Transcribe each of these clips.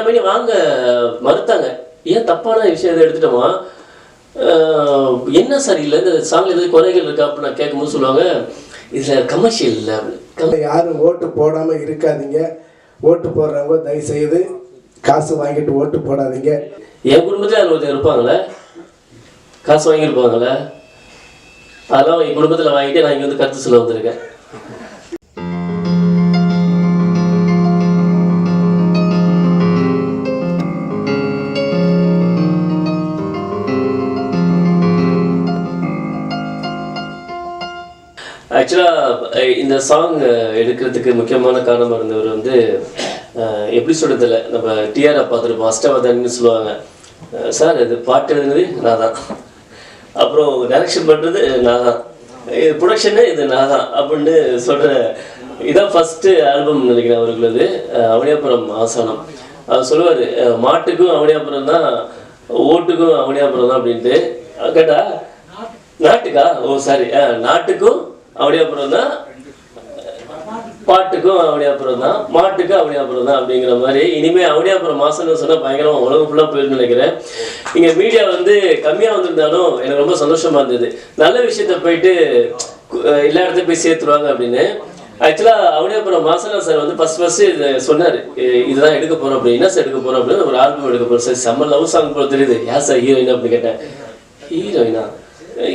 Company வாங்க மறுத்தாங்க. ஏன் தப்பான விஷயம் எதை எடுத்துட்டோமா? என்ன சார் இல்லை இந்த சாங்ல எதாவது குறைகள் இருக்கா அப்படின்னு நான் கேட்கும்போது சொல்லுவாங்க இதில் கமர்ஷியல் இல்லை யாரும் ஓட்டு போடாம இருக்காதீங்க. ஓட்டு போடுறவங்க தயவு செய்து காசு வாங்கிட்டு ஓட்டு போடாதீங்க. என் குடும்பத்தில் அதில் ஒருத்தர் இருப்பாங்களே காசு வாங்கியிருப்பாங்களே அதெல்லாம் என் குடும்பத்தில் வாங்கிட்டு நான் இங்கே வந்து கருத்து சொல்ல வந்திருக்கேன். ஆக்சுவலாக இந்த சாங் எடுக்கிறதுக்கு முக்கியமான காரணமாக இருந்தவர் வந்து எப்படி சொல்கிறதில்ல நம்ம டிஆர் பார்த்துருப்போம் அஷ்டவதன்னு சொல்லுவாங்க. சார் இது பாட்டு எழுதுனது நான் தான் அப்புறம் டைரக்ஷன் பண்ணுறது நான் தான் இது ப்ரொடக்ஷனு இது நான் தான் அப்படின்னு சொல்கிற இதான் ஃபஸ்ட்டு ஆல்பம் நினைக்கிறேன் அவர்களது. அவனியாபுரம் ஆசனம். அவர் சொல்லுவார் மாட்டுக்கும் அவனியாபுரம் தான் ஓட்டுக்கும் அவனியாபுரம் தான் அப்படின்ட்டு. கேட்டா நாட்டுக்கா? ஓ சாரி நாட்டுக்கும் அவனியாபுரம் தான் பாட்டுக்கும் அவனியாபுரம் தான் மாட்டுக்கும் அவனியாபுரம் தான் அப்படிங்கிற மாதிரி. இனிமே அவனியாபுரம் மாசம்னு சொன்னா பயங்கரமா உலகம் ஃபுல்லா போயிருந்து நினைக்கிறேன். இங்க மீடியா வந்து கம்மியா வந்திருந்தாலும் எனக்கு ரொம்ப சந்தோஷமா இருந்தது. நல்ல விஷயத்த போயிட்டு எல்லா இடத்தையும் போய் சேர்த்துருவாங்க அப்படின்னு. ஆக்சுவலா அவனியாபுரம் மாசனா சார் வந்து ஃபர்ஸ்ட் ஃபர்ஸ்ட் இது சொன்னாரு. இதுதான் எடுக்க போறோம் அப்படின்னா சார் எடுக்க போறோம் அப்படின்னு ஒரு ஆல்பம் எடுக்க போறோம் சார். செம்ம லவ் சாங் போல தெரியுது. ஏன் சார் ஹீரோயின் அப்படின்னு கேட்டேன். ஹீரோயினா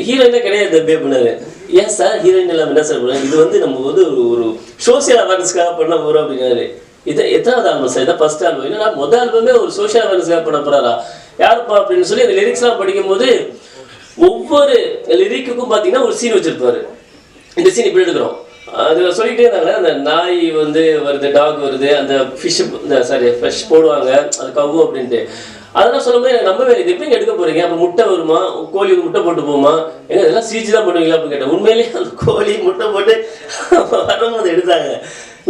ஹீரோயினே கிடையாது தம்பி அப்படின்னாரு. ஏன் சார் ஹீரோயின் எல்லாம் என்ன சார் பண்ணுறாங்க இது வந்து நம்ம வந்து ஒரு ஒரு சோசியல் அவேர்னஸ்க்காக பண்ண போகிறோம் அப்படிங்கிறாரு. இது எத்தனாவது ஆல்பம் சார் இதான் ஃபர்ஸ்ட் ஆல்பம் என்னன்னா முதல் ஆல்பமே ஒரு சோஷியல் அவேர்னஸ்க்காக பண்ண போறாரா? யாருப்பா அப்படின்னு சொல்லி அந்த லிரிக்ஸ்லாம் படிக்கும்போது ஒவ்வொரு லிரிக்குக்கும் பார்த்தீங்கன்னா ஒரு சீன் வச்சிருப்பாரு. இந்த சீன் இப்படி எடுக்கிறோம். அதில் சொல்லிட்டே இருந்தாங்க அந்த நாய் வந்து வருது டாக் வருது அந்த ஃபிஷ் இந்த சாரி ஃப்ரெஷ் போடுவாங்க அது கவ்வும் அப்படின்ட்டு. அதெல்லாம் சொல்லும்போது எனக்கு நம்பவே இல்லை. எப்படி எடுக்க போறீங்க? அப்போ முட்டை வருமா? கோழி வந்து முட்டை போட்டு போமா எங்க இதெல்லாம் சீச்சு தான் பண்ணுவீங்களா அப்படின்னு கேட்டேன். உண்மையிலேயே அந்த கோழி முட்டை போட்டு வரும்போது எடுத்தாங்க.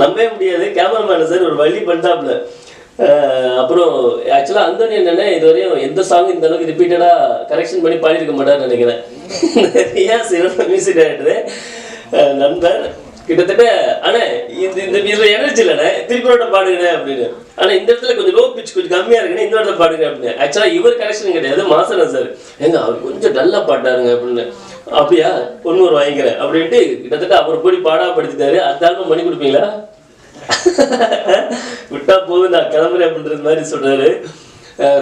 நம்பவே முடியாது. கேமராமேன் சார் ஒரு வழி பண்ணிட்டாப்ல அப்புறம் ஆக்சுவலாக அந்தோனி என்னென்ன இதுவரையும் எந்த சாங் இந்த அளவுக்கு ரிப்பீட்டடாக கரெக்ஷன் பண்ணி பாடியிருக்க மாட்டார்னு நினைக்கிறேன். நிறையா சிறந்த மியூசிக் டைரக்டர் நண்பர். கிட்டத்தட்ட அண்ணே இந்த இந்த இதுல எனர்ஜி இல்லைண்ணே திருப்பி ஒரு அப்படின்னு. ஆனா இந்த இடத்துல கொஞ்சம் லோ பிச் கொஞ்சம் கம்மியா இருக்குன்னு இந்த இடத்துல பாடுங்க அப்படின்னு. ஆக்சுவலா இவர் கரெக்ஷன் கிடையாது மாசனா சார் எங்க அவர் கொஞ்சம் டல்லா பாட்டாருங்க அப்படின்னு. அப்படியா? பொண்ணூறு வாங்கிக்கிறேன் அப்படின்ட்டு கிட்டத்தட்ட அவர் போய் பாடா படுத்திட்டாரு. ஆல்பம் மணி கொடுப்பீங்களா? விட்டா போதும் நான் கிளம்புறேன் அப்படின்றது மாதிரி சொல்றாரு.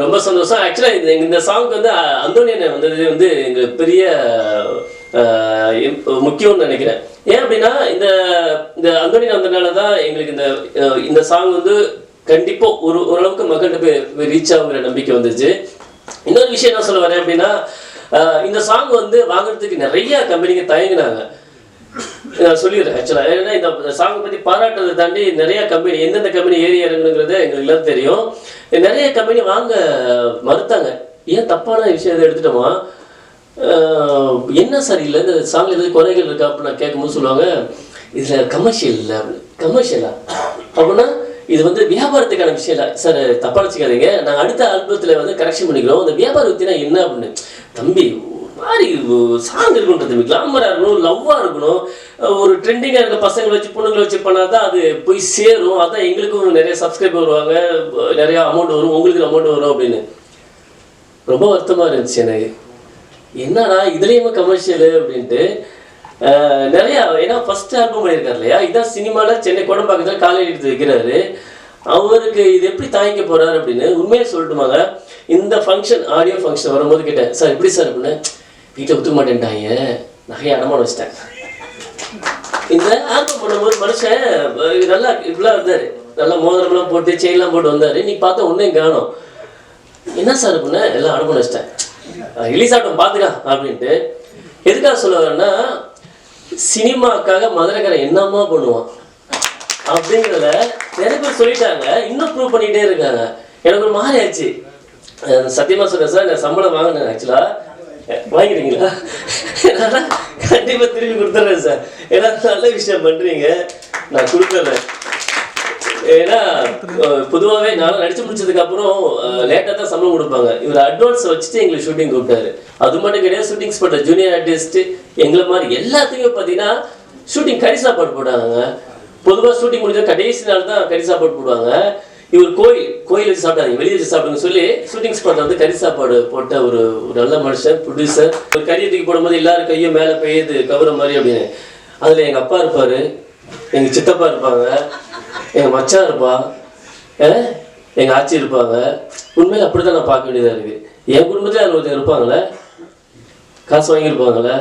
ரொம்ப சந்தோஷம். ஆக்சுவலா இந்த சாங் வந்து அஹ், அந்தோனியனை வந்தது வந்து எங்க பெரிய முக்கியம்னு நினைக்கிறேன். ஏன் அப்படின்னா இந்த இந்த அந்தோனியன் நந்தனால தான் எங்களுக்கு இந்த இந்த சாங் வந்து கண்டிப்பா ஒரு ஓரளவுக்கு மக்கள்கிட்ட போய் ரீச் ஆகுங்கிற நம்பிக்கை வந்துச்சு. இன்னொரு விஷயம் என்ன சொல்ல வரேன் அப்படின்னா இந்த சாங் வந்து வாங்குறதுக்கு நிறைய கம்பெனிங்க தயங்கினாங்க. நான் சொல்லிடுறேன் ஆக்சுவலாக ஏன்னா இந்த சாங் பற்றி பாராட்டுறதை தாண்டி நிறைய கம்பெனி எந்தெந்த கம்பெனி ஏறி இறங்குங்கிறது எங்களுக்கு எல்லாம் தெரியும். நிறைய கம்பெனி வாங்க மறுத்தாங்க. ஏன் தப்பான விஷயம் எதை எடுத்துட்டோமா? என்ன சார் இல்லை இந்த சாங்கில் எதாவது குறைகள் இருக்கா அப்படின்னு நான் கேட்கும்போது சொல்லுவாங்க இதில் கமர்ஷியல் இல்லை கமர்ஷியலா அப்படின்னா இது வந்து வியாபாரத்துக்கான விஷயம் இல்லை. சார் தப்பா வச்சுக்காதீங்க நாங்கள் அடுத்த ஆல்பத்தில் வந்து கரெக்ஷன் பண்ணிக்கிறோம். அந்த வியாபார வித்தினா என்ன அப்படின்னு? தம்பி மாதிரி சாங் இருக்கணும் தம்பி. கிளாமராக இருக்கணும் லவ்வாக இருக்கணும். ஒரு ட்ரெண்டிங்காக இருக்க பசங்களை வச்சு பொண்ணுங்களை வச்சு பண்ணால் தான் அது போய் சேரும். அதான் எங்களுக்கும் நிறைய சப்ஸ்கிரைபர் வருவாங்க. நிறைய அமௌண்ட் வரும். உங்களுக்கு அமௌண்ட் வரும் அப்படின்னு. ரொம்ப வருத்தமாக இருந்துச்சு எனக்கு. என்னடா இதுலேயுமே கமர்ஷியலு அப்படின்ட்டு நிறையா ஏன்னா ஃபர்ஸ்ட் ஆல்பம் பண்ணியிருக்காரு இல்லையா? இதான் சினிமாவில் சென்னை கோடம்பாக்கத்தில் காலையில் எடுத்து வைக்கிறாரு. அவருக்கு இது எப்படி தாங்கிக்க போகிறாரு அப்படின்னு உண்மையை சொல்லிட்டுமாங்க? இந்த ஃபங்க்ஷன் ஆடியோ ஃபங்க்ஷன் வரும்போது கேட்டேன் சார் எப்படி சார் அப்படின்னு. வீட்டில் ஒத்துக்க மாட்டேன்ட்டாங்க நகையை அடமான வச்சிட்டேன். இந்த ஆல்பம் பண்ணும்போது மனுஷன் நல்லா இப்படிலாம் இருந்தார். நல்லா மோதிரம்லாம் போட்டு செயின்லாம் போட்டு வந்தார். நீ பார்த்தா ஒன்றையும் காணும். என்ன சார் பண்ண எல்லாம் அடமான வச்சிட்டேன். ரிலீஸ் ஆகட்டும் பார்த்துக்கலாம் அப்படின்ட்டு. எதுக்காக சொல்ல வரேன்னா சினிமாக்காக மதுரைக்காரன் என்னம்மா பண்ணுவான். அப்படிங்கிறத நிறைய பேர் சொல்லிட்டாங்க. இன்னும் ப்ரூவ் பண்ணிகிட்டே இருக்காங்க. எனக்கு ஒரு மாதிரி ஆச்சு சத்தியமாக சொல்கிறேன் சொல்றேன் சார் நான் சம்பளம் வாங்கினேன் ஆக்சுவலாக வாங்கிடுறீங்களா கண்டிப்பாக திரும்பி திருப்பி கொடுத்துட்றேன் சார். ஏன்னா நல்ல விஷயம் பண்ணுறீங்க நான் கொடுத்துட்றேன் ஏன்னா பொதுவாகவே நான் நடிச்சு முடிச்சதுக்கு அப்புறம் லேட்டாக தான் சம்பளம் கொடுப்பாங்க. இவர் அட்வான்ஸ் வச்சுட்டு எங்களுக்கு ஷூட்டிங் கூப்பிட்டாரு. அது மட்டும் கிடையாது ஷூட்டிங்ஸ் பண்ற ஜூனியர் ஆர்டிஸ்ட் எங்களை மாதிரி எல்லாத்துக்குமே பார்த்தீங்கன்னா ஷூட்டிங் கறி சாப்பாடு போட்டாங்க பொதுவாக ஷூட்டிங் முடிஞ்ச கடைசி நாள் தான் கறி சாப்பாடு போடுவாங்க. இவர் கோயில் கோயில் வச்சு சாப்பிட்டாங்க வெளியே வச்சு சாப்பிடுங்க சொல்லி ஷூட்டிங் ஸ்பாட்ல வந்து கறி சாப்பாடு போட்ட ஒரு ஒரு நல்ல மனுஷன் ப்ரொடியூசர் ஒரு கறியை தூக்கி போடும்போது எல்லாரும் கையும் மேலே பெய்யுது கவர மாதிரி அப்படின்னு. அதில் எங்கள் அப்பா இருப்பார். எங்கள் சித்தப்பா இருப்பாங்க எங்கள் மச்சான் இருப்பா எங்க எங்கள் ஆச்சி இருப்பாங்க. உண்மையை அப்படி தான் நான் பார்க்க வேண்டியதாக இருக்குது என் குடும்பத்தில் அதில் ஒருத்தர் இருப்பாங்களே காசு வாங்கியிருப்பாங்களே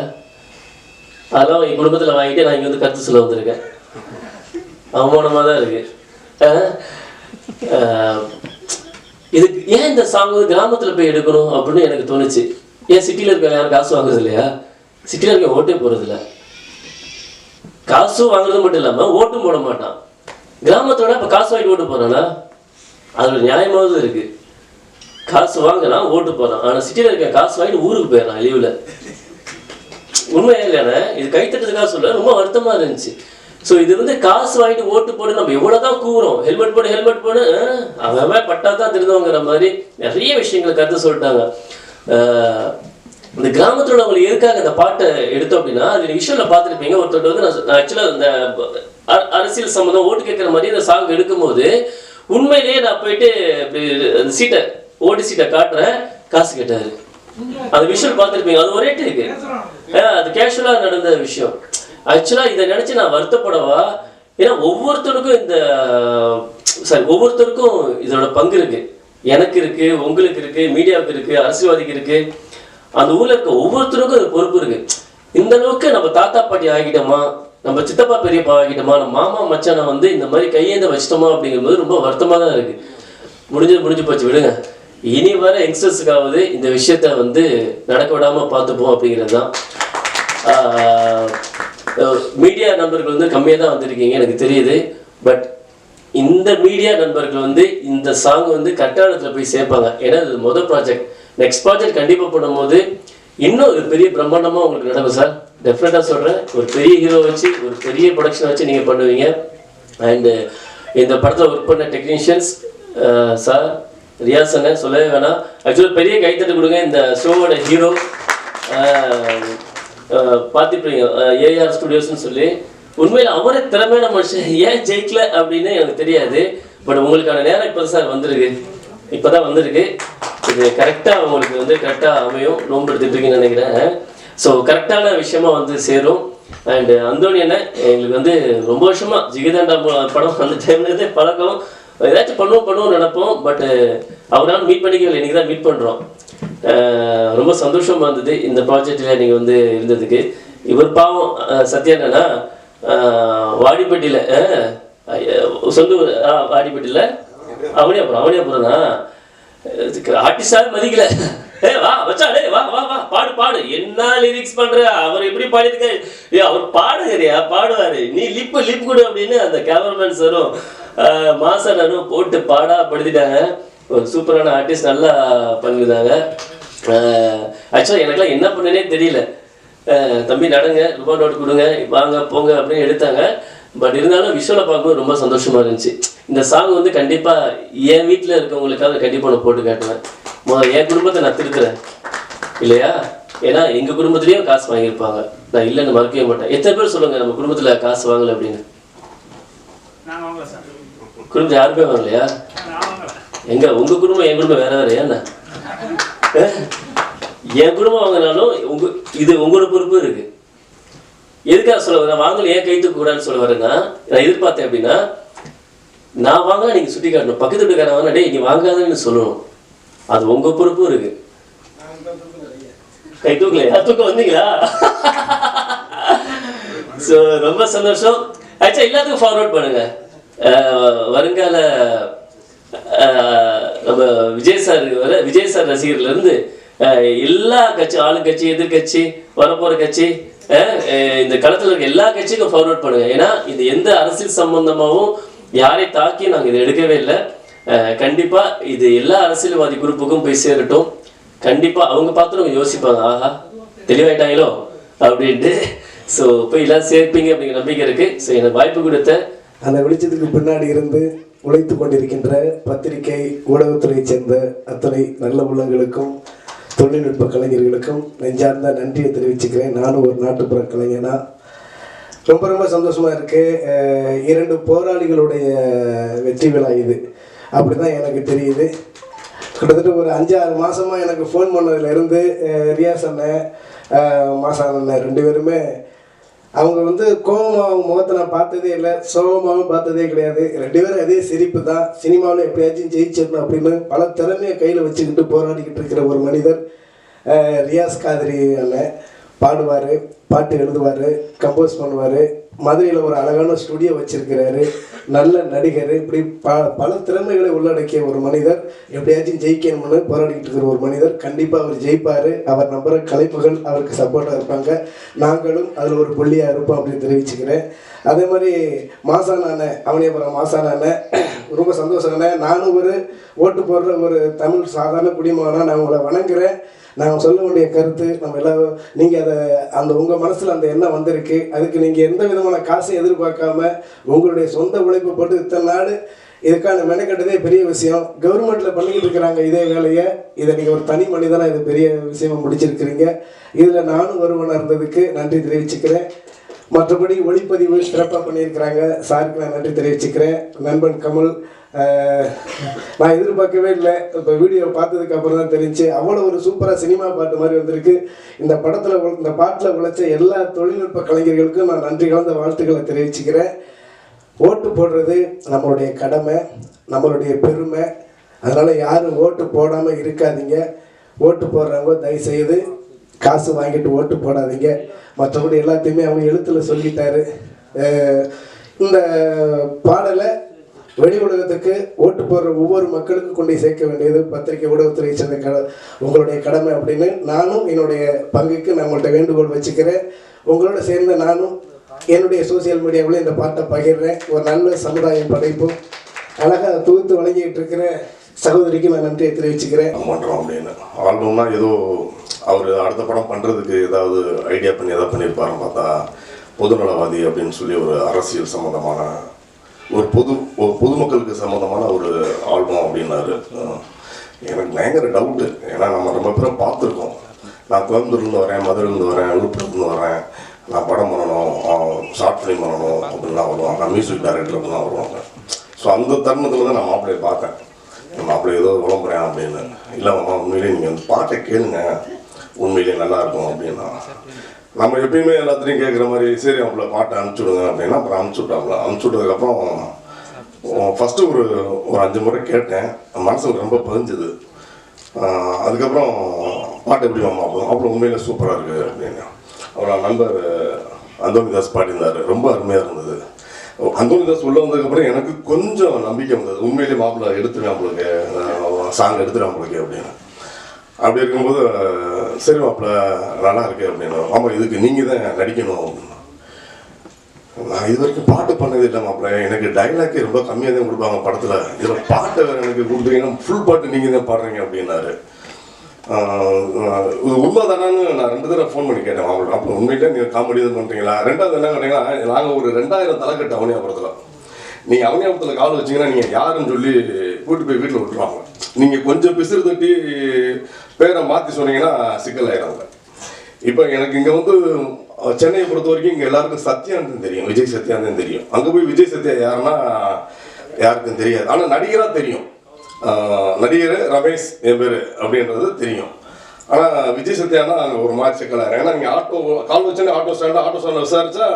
அதெல்லாம் என் குடும்பத்தில் வாங்கிட்டு நான் இங்கே வந்து கருத்து சொல்ல வந்திருக்கேன். அவமானமாக தான் இருக்கு. இது இதுக்கு ஏன் இந்த சாங் வந்து கிராமத்தில் போய் எடுக்கணும் அப்படின்னு எனக்கு தோணுச்சு. ஏன் சிட்டியில் இருக்க யாரும் காசு வாங்குறது இல்லையா? சிட்டியில் இருக்க ஓட்டே போகிறது இல்லை காசும் வாங்குறது மட்டும் இல்லாமல் ஓட்டும் போட மாட்டான். கிராமத்தோட இப்போ காசு வாங்கி ஓட்டு போகிறானா அதில் நியாயமாவது இருக்குது காசு வாங்கினா ஓட்டு போகிறான் ஆனால் சிட்டியில் இருக்க காசு வாங்கிட்டு ஊருக்கு போயிடறான் லீவில் உண்மையா இல்லையானே? இது கைத்தட்டதுக்காக சொல்ல ரொம்ப வருத்தமாக இருந்துச்சு. ஸோ இது வந்து காசு வாங்கிட்டு ஓட்டு போடு நம்ம எவ்வளோதான் கூறோம் ஹெல்மெட் போடு ஹெல்மெட் போடு அவன் பட்டா தான் திருந்தவங்கிற மாதிரி நிறைய விஷயங்களை கருத்து சொல்லிட்டாங்க. இந்த கிராமத்தில் உள்ளவங்க எதுக்காக இந்த பாட்டை எடுத்தோம் அப்படின்னா அது விஷுவலில் பார்த்துருப்பீங்க. ஒருத்தர் வந்து நான் ஆக்சுவலாக இந்த அ- அரசியல் சம்மந்தம் ஓட்டு கேட்குற மாதிரி இந்த சாங் எடுக்கும்போது உண்மையிலேயே நான் போயிட்டு அந்த சீட்டை ஓட்டு சீட்டை காட்டுறேன். காசு கேட்டாரு. அந்த விஷயம் பார்த்துருப்பீங்க. அது ஒரே டேக்கு அது கேஷுவலாக நடந்த விஷயம். ஆக்சுவலாக இதை நினச்சி நான் வருத்தப்படவா? ஏன்னா ஒவ்வொருத்தருக்கும் இந்த சாரி ஒவ்வொருத்தருக்கும் இதோட பங்கு இருக்கு. எனக்கு இருக்கு உங்களுக்கு இருக்கு மீடியாவுக்கு இருக்கு அரசியல்வாதிக்கு இருக்கு. அந்த ஊர்ல இருக்க ஒவ்வொருத்தருக்கும் அது பொறுப்பு இருக்கு. இந்த அளவுக்கு நம்ம தாத்தா பாட்டி ஆகிட்டோமா? நம்ம சித்தப்பா பெரியப்பா ஆகிட்டோமா? நம்ம மாமா மச்சானை வந்து இந்த மாதிரி கையேந்த வச்சிட்டோமா அப்படிங்கும்போது ரொம்ப வருத்தமா தான் இருக்கு. முடிஞ்சது முடிஞ்சு போச்சு. விடுங்க. இனி வர யங்ஸ்டர்ஸுக்காவது இந்த விஷயத்த வந்து நடக்க விடாம பார்த்துப்போம் அப்படிங்கிறது தான். மீடியா நண்பர்கள் வந்து கம்மியாக தான் வந்திருக்கீங்க எனக்கு தெரியுது. பட் இந்த மீடியா நண்பர்கள் வந்து இந்த சாங் வந்து கட்டாளத்தில் போய் சேர்ப்பாங்க. ஏன்னா இது முதல் ப்ராஜெக்ட். நெக்ஸ்ட் ப்ராஜெக்ட் கண்டிப்பாக பண்ணும்போது இன்னும் ஒரு பெரிய பிரம்மாண்டமாக உங்களுக்கு நடக்கும் சார். டெஃபினட்டாக சொல்கிறேன் ஒரு பெரிய ஹீரோ வச்சு ஒரு பெரிய ப்ரொடக்ஷன் வச்சு நீங்கள் பண்ணுவீங்க. அண்டு இந்த படத்தில் ஒர்க் பண்ண டெக்னீஷியன்ஸ் சார் ரியாஸ் அண்ணன் சொல்லவே வேணாம். ஆக்சுவலாக பெரிய கைத்தட்டு கொடுங்க. இந்த ஷோவோட ஹீரோ பார்த்துப்பீங்க ஏஆர் ஸ்டுடியோஸ்னு சொல்லி. உண்மையில் அவரே திறமையான மனுஷன். ஏன் ஜெயிக்கல அப்படின்னு எனக்கு தெரியாது. பட் உங்களுக்கான நேரம் இப்போ சார் வந்திருக்கு. இப்போ தான் வந்திருக்கு. இது கரெக்டாக உங்களுக்கு வந்து கரெக்டாக அமையும். நோன்பு எடுத்துட்டு நினைக்கிறேன். ஸோ கரெக்டான விஷயமா வந்து சேரும். அண்ட் அந்தோனி என்ன எங்களுக்கு வந்து ரொம்ப வருஷமா ஜிகிதாண்டா படம் அந்த டைம்லேருந்தே பழக்கம். ஏதாச்சும் பண்ணுவோம் பண்ணுவோம் நினைப்போம். பட் அவரால் மீட் பண்ணிக்கல இன்னைக்கு தான் மீட் பண்ணுறோம் ரொம்ப சந்தோஷமாக இருந்தது இந்த ப்ராஜெக்டில் நீங்கள் வந்து இருந்ததுக்கு. இவர் பாவம் சத்யா என்னன்னா வாடிப்பட்டியில் சொந்த ஊர் ஆ, வாடிப்பட்டியில். அவனியாபுரம் அவனியாபுரம் தான் ஆர்டிஸ்டாக மதிக்கல. ஏ வா வச்சா டே வா வா வா பாடு பாடு. என்ன லிரிக்ஸ் பண்ற? அவர் எப்படி பாடிருக்காரு ஏ அவர் பாடுகிறியா பாடுவாரு. நீ லிப்பு லிப் கொடு அப்படின்னு அந்த கேமராமேன் சாரும் மாசனும் போட்டு பாடா படுத்திட்டாங்க ஒரு சூப்பரான ஆர்டிஸ்ட் நல்லா பண்ணிருந்தாங்க. ஆக்சுவலாக எனக்குலாம் என்ன பண்ணனே தெரியல. தம்பி நடங்க ரூபா நோட்டு கொடுங்க வாங்க போங்க அப்படின்னு எடுத்தாங்க. பட் இருந்தாலும் விஷுவலை பார்க்கும்போது ரொம்ப சந்தோஷமா இருந்துச்சு. இந்த சாங் வந்து கண்டிப்பா என் வீட்டில் இருக்கவங்களுக்காக கண்டிப்பா நான் போட்டு காட்டுவேன். முதல்ல என் குடும்பத்தை நான் திருத்துறேன். இல்லையா? ஏன்னா எங்க குடும்பத்திலயும் காசு வாங்கியிருப்பாங்க. நான் இல்லைன்னு மறக்கவே மாட்டேன். எத்தனை பேர் சொல்லுங்க நம்ம குடும்பத்துல காசு வாங்கல அப்படின்னு? குடும்பத்தில் யாருமே வாங்கலையா? எங்க உங்க குடும்பம் என் குடும்பம் வேற வேற அஹ்? என் குடும்பம் வாங்கினாலும் உங்க இது உங்களோட பொறுப்பு இருக்கு. எதுக்காக சொல்ல வரேன் வாங்கல ஏன் கை தூக்க கூடாதுன்னு சொல்ல வரேங்க நான் எதிர்பார்த்தேன் அப்படின்னா நான் வாங்கினா நீங்க சுட்டி காட்டணும். பக்கத்து வீட்டுக்காரன் வாங்கினா டே நீ வாங்காதுன்னு சொல்லணும். அது உங்க பொறுப்பும் இருக்கு. கை தூக்கலையா? தூக்கம் வந்தீங்களா? ஸோ ரொம்ப சந்தோஷம். ஆக்சுவலா எல்லாத்துக்கும் ஃபார்வர்ட் பண்ணுங்க. வருங்கால நம்ம விஜய் சார் வர விஜய் சார் ரசிகர்ல இருந்து எல்லா கட்சி ஆளுங்கட்சி எதிர்கட்சி வரப்போற கட்சி இந்த களத்தில் இருக்க எல்லா கட்சிக்கும் ஃபார்வர்ட் பண்ணுங்க. ஏன்னா இது எந்த அரசியல் சம்பந்தமாகவும் யாரை தாக்கி நாங்க இதை எடுக்கவே இல்லை. கண்டிப்பா இது எல்லா அரசியல்வாதி குரூப்புக்கும் போய் சேரட்டும். கண்டிப்பா அவங்க பார்த்து யோசிப்பாங்க ஆஹா தெளிவாயிட்டாங்களோ? அப்படின்ட்டு. ஸோ போய் எல்லாம் சேர்ப்பீங்க அப்படிங்கிற நம்பிக்கை இருக்கு. ஸோ எனக்கு வாய்ப்பு கொடுத்த அந்த வெளிச்சத்துக்கு பின்னாடி இருந்து உழைத்து கொண்டிருக்கின்ற பத்திரிகை ஊடகத்துறையைச் சேர்ந்த அத்தனை நல்ல உள்ளங்களுக்கும் தொழில்நுட்ப கலைஞர்களுக்கும் நெஞ்சார்ந்த நன்றியை தெரிவிச்சுக்கிறேன். நானும் ஒரு நாட்டுப்புற கலைஞனா. ரொம்ப ரொம்ப சந்தோஷமாக இருக்கு. இரண்டு போராளிகளுடைய வெற்றி விழா இது. அப்படி தான் எனக்கு தெரியுது. கிட்டத்தட்ட ஒரு அஞ்சாறு மாதமாக எனக்கு ஃபோன் பண்ணதுலேருந்து ரியாஸ் அண்ணன் அஹ், அண்ணன் ரெண்டு பேருமே அவங்க வந்து கோபமாகவும் அவங்க முகத்தை நான் பார்த்ததே இல்லை சோகமாகவும் பார்த்ததே கிடையாது. ரெண்டு பேரும் அதே சிரிப்பு தான். சினிமாவில் எப்படியாச்சும் ஜெயிச்சிடணும் அப்படின்னு பல திறமையை கையில் வச்சுக்கிட்டு போராடிக்கிட்டு இருக்கிற ஒரு மனிதர் ரியாஸ் காதிரி அண்ணன். பாடுவார் பாட்டு எழுதுவார் கம்போஸ் பண்ணுவார். மதுரையில் ஒரு அழகான ஸ்டுடியோ வச்சிருக்கிறாரு. நல்ல நடிகர். இப்படி ப பல திறமைகளை உள்ளடக்கிய ஒரு மனிதர். எப்படியாச்சும் ஜெயிக்கணும்னு போராடிக்கிட்டு இருக்கிற ஒரு மனிதர். கண்டிப்பாக அவர் ஜெயிப்பார். அவர் நம்புற கலைப்புகள் அவருக்கு சப்போர்ட்டாக இருப்பாங்க. நாங்களும் அதில் ஒரு புள்ளியாக இருப்போம் அப்படின்னு தெரிவிச்சுக்கிறேன். அதே மாதிரி மாசானான அவனியபுரம் மாசானான ரொம்ப சந்தோஷங்கண்ணே நானும் ஒரு ஓட்டு போடுற ஒரு தமிழ் சாதாரண குடிமகனாக நான் உங்களை வணங்குறேன். நான் சொல்ல வேண்டிய கருத்து நம்ம எல்லாரும் நீங்கள் அதை அந்த உங்கள் மனசில் அந்த எண்ணம் வந்திருக்கு. அதுக்கு நீங்கள் எந்த விதமான காசையும் எதிர்பார்க்காம உங்களுடைய சொந்த உழைப்பு போட்டு இத்தனை நாடு இதுக்கான மெனக்கட்டதே பெரிய விஷயம். கவர்மெண்ட்டில் பண்ணிக்கிட்டு இருக்கிறாங்க இதே வேலையை. இதை நீங்கள் ஒரு தனி மனிதனாக இது பெரிய விஷயமா முடிச்சிருக்கிறீங்க. இதில் நானும் ஒருவனாக இருந்ததுக்கு நன்றி தெரிவிச்சுக்கிறேன். மற்றபடி ஒளிப்பதிவு சிறப்பாக பண்ணியிருக்கிறாங்க. சாருக்கு நான் நன்றி தெரிவிச்சுக்கிறேன். நண்பன் கமல் நான் எதிர்பார்க்கவே இல்லை. இப்போ வீடியோ பார்த்ததுக்கு அப்புறம் தான் தெரிஞ்சு அவ்வளோ ஒரு சூப்பராக சினிமா பாட்டு மாதிரி வந்திருக்கு. இந்த படத்தில் இந்த பாட்டில் உழைச்ச எல்லா தொழில்நுட்ப கலைஞர்களுக்கும் நான் நன்றி கலந்த வாழ்த்துக்களை தெரிவிச்சுக்கிறேன். ஓட்டு போடுறது நம்மளுடைய கடமை நம்மளுடைய பெருமை. அதனால் யாரும் ஓட்டு போடாமல் இருக்காதீங்க. ஓட்டு போடுறவங்க தயவுசெய்து காசு வாங்கிட்டு ஓட்டு போடாதீங்க. மற்றபடி எல்லாத்தையுமே அவங்க எழுத்தில் சொல்லிட்டாரு. இந்த பாடலை வெளி உலகத்துக்கு ஓட்டு போடுற ஒவ்வொரு மக்களுக்கும் கொண்டு சேர்க்க வேண்டியது பத்திரிகை ஊடகத்துறை சேர்ந்த கட உங்களுடைய கடமை அப்படின்னு நானும் என்னுடைய பங்குக்கு நான் உங்கள்கிட்ட வேண்டுகோள் வச்சுக்கிறேன். உங்களோட சேர்ந்து நானும் என்னுடைய சோசியல் மீடியாவில் இந்த பாட்டை பகிர்றேன். ஒரு நல்ல சமுதாயம் படைப்பும் அழகாக தொகுத்து வழங்கிட்டு இருக்கிற சகோதரிக்கு நான் நன்றியை தெரிவிச்சுக்கிறேன். பண்ணுறோம் அப்படின்னு. ஆல்பம்னா ஏதோ அவர் அடுத்த படம் பண்ணுறதுக்கு ஏதாவது ஐடியா பண்ணி எதாவது பண்ணியிருப்பாருன்னு பார்த்தா பொதுநலவாதி அப்படின்னு சொல்லி ஒரு அரசியல் சம்மந்தமான ஒரு பொது ஒரு பொதுமக்களுக்கு சம்மந்தமான ஒரு ஆல்பம் அப்படின்னாரு. எனக்கு பயங்கர டவுட்டு ஏன்னா நம்ம ரொம்ப பேரும் பார்த்துருக்கோம். நான் கோயம்புத்தூர்லேருந்து வரேன் மதுரையிலேருந்து வரேன் விழுப்புரத்துலேருந்து வரேன். நான் படம் பண்ணணும் ஷார்ட் ஃபிலிம் பண்ணணும் அப்படின்லாம் வருவாங்க. மியூசிக் டைரக்டர் அப்படின்லாம் வருவாங்க. ஸோ அந்த தருணத்தில் தான் நான் மாப்பிள்ளையை பார்த்தேன். மாப்பிள்ளை ஏதோ விளம்புறேன் அப்படின்னு. இல்லை மாமா உண்மையிலேயே நீங்கள் அந்த பாட்டை கேளுங்க. உண்மையிலேயே நல்லா இருக்கும் அப்படின்னா. நம்ம எப்பயுமே எல்லாத்துலேயும் கேட்குற மாதிரி சரி அவங்கள பாட்டை அனுப்பிச்சி விடுங்க அப்படின்னா அப்புறம் அனுப்பிச்சி விட்டாங்களா அனுப்பிச்சி விட்டதுக்கப்புறம் ஃபஸ்ட்டு ஒரு ஒரு அஞ்சு முறை கேட்டேன். மனசுக்கு ரொம்ப பதிஞ்சுது. அதுக்கப்புறம் பாட்டு எப்படி மாமா அப்புறம் அப்புறம் உண்மையில சூப்பராக இருக்குது அப்படின்னு. அப்புறம் நண்பர் அந்தோனிதாஸ் பாடியிருந்தார். ரொம்ப அருமையாக இருந்தது. அந்தோனிதாஸ் உள்ள வந்ததுக்கப்புறம் எனக்கு கொஞ்சம் நம்பிக்கை வந்தது. உண்மையிலேயே மாப்பிள்ள எடுத்துருவேன் உங்களுக்கு சாங் எடுத்துருவேன் உங்களுக்கு அப்படின்னு. அப்படி இருக்கும்போது சரி மாப்பிள்ள நல்லா இருக்கு அப்படின்னு. ஆமாம் இதுக்கு நீங்கள் தான் நடிக்கணும். அப்படின்னு நான் இது வரைக்கும் பாட்டு பண்ணது இல்லை மாப்பிள்ள. எனக்கு டைலாக்கே ரொம்ப கம்மியாக தான் கொடுப்பாங்க படத்தில். இதில் பாட்டை வேறு எனக்கு கொடுத்தீங்கன்னா ஃபுல் பாட்டு நீங்கள் தான் பாடுறீங்க அப்படின்னாரு. இது உண்மை தானான்னு நான் ரெண்டு தடவை ஃபோன் பண்ணி கேட்டேன். மாப்பிள்ள அப்போ உண்மையிலே நீங்கள் காமெடி இது பண்ணுறீங்களா ரெண்டாவது என்ன கேட்டீங்கன்னா நாங்கள் ஒரு ரெண்டாயிரம் தலைக்கட்டு அவனியாபுரத்தில். நீங்கள் அவனியாபுரத்தில் கால் வச்சீங்கன்னா நீங்கள் யாருன்னு சொல்லி கூட்டி போய் வீட்டில் விட்டுருவாங்க. நீங்கள் கொஞ்சம் பிசிறு தட்டி பேரை மாற்றி சொன்னீங்கன்னா சிக்கல் ஆயிடுறாங்க இப்போ எனக்கு இங்கே வந்து சென்னையை பொறுத்த வரைக்கும் இங்கே எல்லாருக்கும் சத்யானந்தன் தெரியும். விஜய் சத்யானந்தன் தெரியும். அங்கே போய் விஜய் சத்யா யாருன்னா யாருக்கும் தெரியாது. ஆனால் நடிகராக தெரியும். நடிகர் ரமேஷ் என் பேர் அப்படின்றது தெரியும். ஆனால் விஜய் சத்யானா அங்கே ஒரு மாதிரி சிக்கலாக ஏன்னா நீங்கள் ஆட்டோ கால் வச்சோன்னே ஆட்டோ ஸ்டாண்டு ஆட்டோ ஸ்டாண்டில் விசாரிச்சா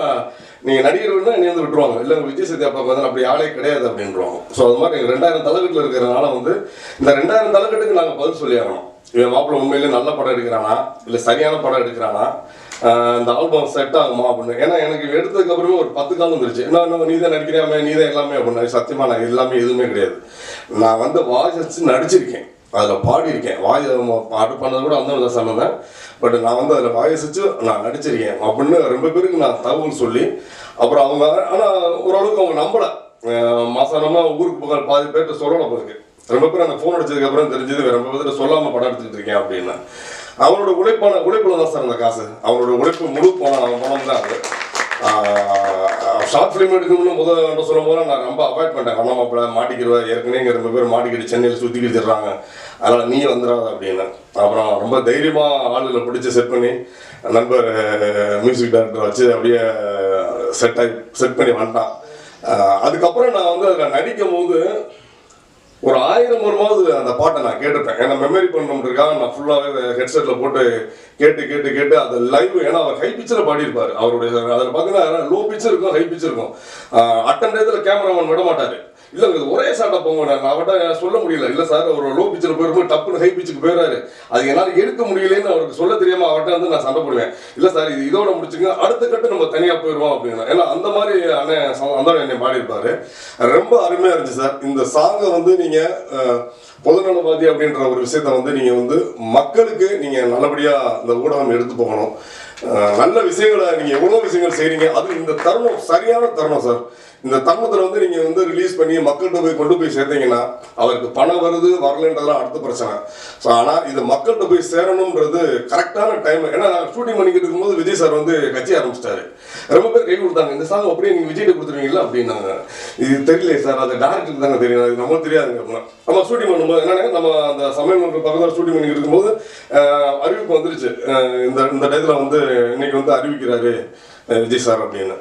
நீங்கள் நடிகர் வேணா நீ வந்து விட்டுருவாங்க. இல்லை விஜய் சத்யா அப்பா வந்து அப்படி ஆளே கிடையாது அப்படின்றவாங்க ஸோ அது மாதிரி ரெண்டாயிரம் தலைக்கட்டில் இருக்கிறனால வந்து இந்த ரெண்டாயிரம் தலைக்கட்டுக்கு நாங்கள் பதில் சொல்லி ஆகணும் இவன் மாப்பிள்ளை உண்மையிலே நல்ல படம் எடுக்கிறானா? இல்லை சரியான படம் எடுக்கிறானா? இந்த ஆல்பம் செட் ஆகுமா அப்படின்னு. ஏன்னா எனக்கு எடுத்ததுக்கப்புறமே எடுத்ததுக்கு அப்புறமே ஒரு பத்து காலம் வந்துருச்சு. என்ன என்ன நீ தான் நடிக்கிறாமே நீ தான் எல்லாமே அப்படின்னு. சத்தியமா நான் எல்லாமே எதுவுமே கிடையாது. நான் வந்து வாய்ஸ் வச்சு நடிச்சிருக்கேன். அதில் பாடியிருக்கேன். வாய் பாட்டு பண்ணது கூட அந்த சொன்னேன் பட் நான் வந்து அதில் வாய்ஸ் வச்சு நான் நடிச்சிருக்கேன். அப்படின்னு ரொம்ப பேருக்கு நான் தகவல் சொல்லி அப்புறம் அவங்க ஆனால் ஓரளவுக்கு அவங்க நம்பலை. மாசானமாக ஊருக்கு போக பாதி பேர்கிட்ட சொல்லலை போயிருக்கு ரொம்ப பேர் அந்த ஃபோன் அடிச்சதுக்கப்புறம் தெரிஞ்சது ரொம்ப பேர் சொல்லாமல் படம் எடுத்துக்கிட்டு இருக்கேன் அப்படின்னு. அவனோட உழைப்பான உழைப்பில் தான் சார் அந்த காசு. அவனோட உழைப்பு முழு போன பணம் தான் அது. ஷார்ட் ஃபிலிம் எடுக்கணும்னு முதல் சொல்லும் போது நான் ரொம்ப அவாய்ட் பண்ணிட்டேன். கண்ணா மாப்பிள்ள மாட்டிக்கிடுவேன் ஏற்கனவே இங்கே ரொம்ப பேர் மாட்டிக்கிட்டு சென்னையில் சுற்றிக்கிட்டு தர்றாங்க அதனால் நீ வந்துடாத அப்படின்னு. அப்புறம் ரொம்ப தைரியமாக ஆளுகளை பிடிச்சி செட் பண்ணி நண்பர் மியூசிக் டைரக்டர் வச்சு அப்படியே செட் ஆகி செட் பண்ணி வந்துட்டான். அதுக்கப்புறம் நான் வந்து அதில் நடிக்கும் போது ஒரு ஆயிரம் வருமாவது அந்த பாட்டை நான் கேட்டிருப்பேன். ஏன்னா மெமரி பண்ணணுன்றதுக்காக நான் ஃபுல்லாகவே ஹெட்செட்டில் போட்டு கேட்டு கேட்டு கேட்டு அது லைவ் ஏன்னா அவர் ஹை பிச்சில் பாடியிருப்பார். அவருடைய அதில் பார்த்தீங்கன்னா லோ பிக்சர் இருக்கும் ஹை பிக்சர் இருக்கும். அட்டன் டயத்தில் கேமராமேன் விட மாட்டார் இல்லை உங்களுக்கு ஒரே சாட்டை போங்க நான் அவர்கிட்ட சொல்ல முடியல. இல்லை சார் அவர் லோ பிச்சில் போயிருக்கும் டப்புன்னு ஹை பிச்சுக்கு போயிடுறாரு. அது என்னால் எடுக்க முடியலன்னு அவருக்கு சொல்ல தெரியாம அவர்கிட்ட வந்து நான் சண்டை போடுவேன். இல்லை சார் இது இதோட முடிச்சுங்க அடுத்த கட்டு நம்ம தனியாக போயிடுவோம் அப்படின்னு. ஏன்னா அந்த மாதிரி அண்ணன் அந்த என்னை பாடியிருப்பாரு ரொம்ப அருமையாக இருந்துச்சு சார். இந்த சாங்கை வந்து நீங்கள் பொதுநலவாதி அப்படின்ற ஒரு விஷயத்த வந்து நீங்கள் வந்து மக்களுக்கு நீங்கள் நல்லபடியாக இந்த ஊடகம் எடுத்து போகணும். நல்ல விஷயங்களை நீங்கள் எவ்வளோ விஷயங்கள் செய்கிறீங்க அது இந்த தருணம் சரியான தருணம் சார். இந்த தருணத்தில் வந்து நீங்கள் வந்து ரிலீஸ் பண்ணி மக்கள்கிட்ட போய் கொண்டு போய் சேர்த்தீங்கன்னா அவருக்கு பணம் வருது வரலன்றதெல்லாம் அடுத்த பிரச்சனை. ஸோ ஆனால் இது மக்கள்கிட்ட போய் சேரணுன்றது கரெக்டான டைம் ஏன்னா ஷூட்டிங் பண்ணிக்கிட்டு இருக்கும்போது விஜய் சார் வந்து கட்சி ஆரம்பிச்சிட்டாரு. ரொம்ப பேர் கை கொடுத்தாங்க. இந்த சாங் அப்படியே நீங்கள் விஜய்கிட்ட கொடுத்துருவீங்களா அப்படின்னாங்க. இது தெரியல சார். அது டேரக்டருக்கு தாங்க தெரியும். அது நம்ம தெரியாதுங்க. அப்படின்னா. நம்ம ஷூட்டிங் பண்ணும்போது என்னன்னா நம்ம அந்த சமயம் பக்கத்தில் ஷூட்டிங் பண்ணிக்கிட்டு இருக்கும்போது அறிவிப்பு வந்துருச்சு. இந்த இந்த டயத்தில் வந்து இன்னைக்கு வந்து அறிவிக்கிறாரு விஜய் சார் அப்படின்னு.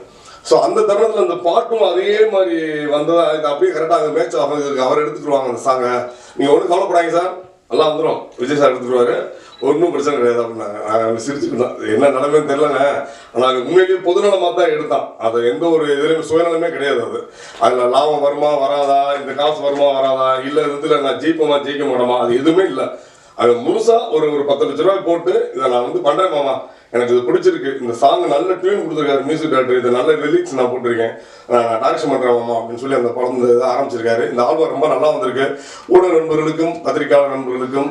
ஸோ அந்த தருணத்தில் அந்த பாட்டும் அதே மாதிரி வந்ததா இது அப்படியே கரெக்டாக அந்த மேட்ச் ஆகும் இதுக்கு அவர் எடுத்துக்கிடுவாங்க அந்த சாங்கை நீங்கள் ஒன்றும் கவலைப்படாங்க சார். நல்லா வந்துடும் விஜய் சார் எடுத்துக்கிடுவாரு ஒன்றும் பிரச்சனை கிடையாது அப்படின்னாங்க. நாங்கள் சிரிச்சுக்கிட்டோம். என்ன நிலைமைன்னு தெரிலங்க நாங்கள் உண்மையிலேயே பொதுநலமாக தான் எடுத்தான். அது எந்த ஒரு இதுலையும் சுயநலமே கிடையாது அது. அதில் லாபம் வருமா வராதா? இந்த காசு வருமா வராதா? இல்லை இதில் நான் ஜெயிப்போமா ஜெயிக்க மாட்டோமா? அது எதுவுமே இல்லை. அது முழுசாக ஒரு ஒரு பத்து லட்ச ரூபாய் போட்டு இதை நான் வந்து பண்ணுறேன் மாமா. எனக்கு இது பிடிச்சிருக்கு. இந்த சாங் நல்ல டியூன் கொடுத்துருக்காரு மியூசிக் டேரக்டர் இது நல்ல லிரிக்ஸ் நான் போட்டிருக்கேன். நான் பண்ணுறேன் மாமா அப்படின்னு சொல்லி அந்த படம் இதை ஆரம்பிச்சிருக்காரு. இந்த ஆல்பம் ரொம்ப நல்லா வந்திருக்கு. ஊடக நண்பர்களுக்கும் பத்திரிகையாளர் நண்பர்களுக்கும்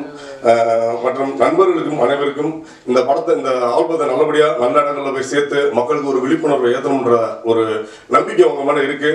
மற்றும் நண்பர்களுக்கும் அனைவருக்கும் இந்த படத்தை இந்த ஆல்பத்தை நல்லபடியாக நல்ல இடங்களில் போய் சேர்த்து மக்களுக்கு ஒரு விழிப்புணர்வை ஏற்றணுன்ற ஒரு நம்பிக்கை அவங்க மேலே இருக்கு.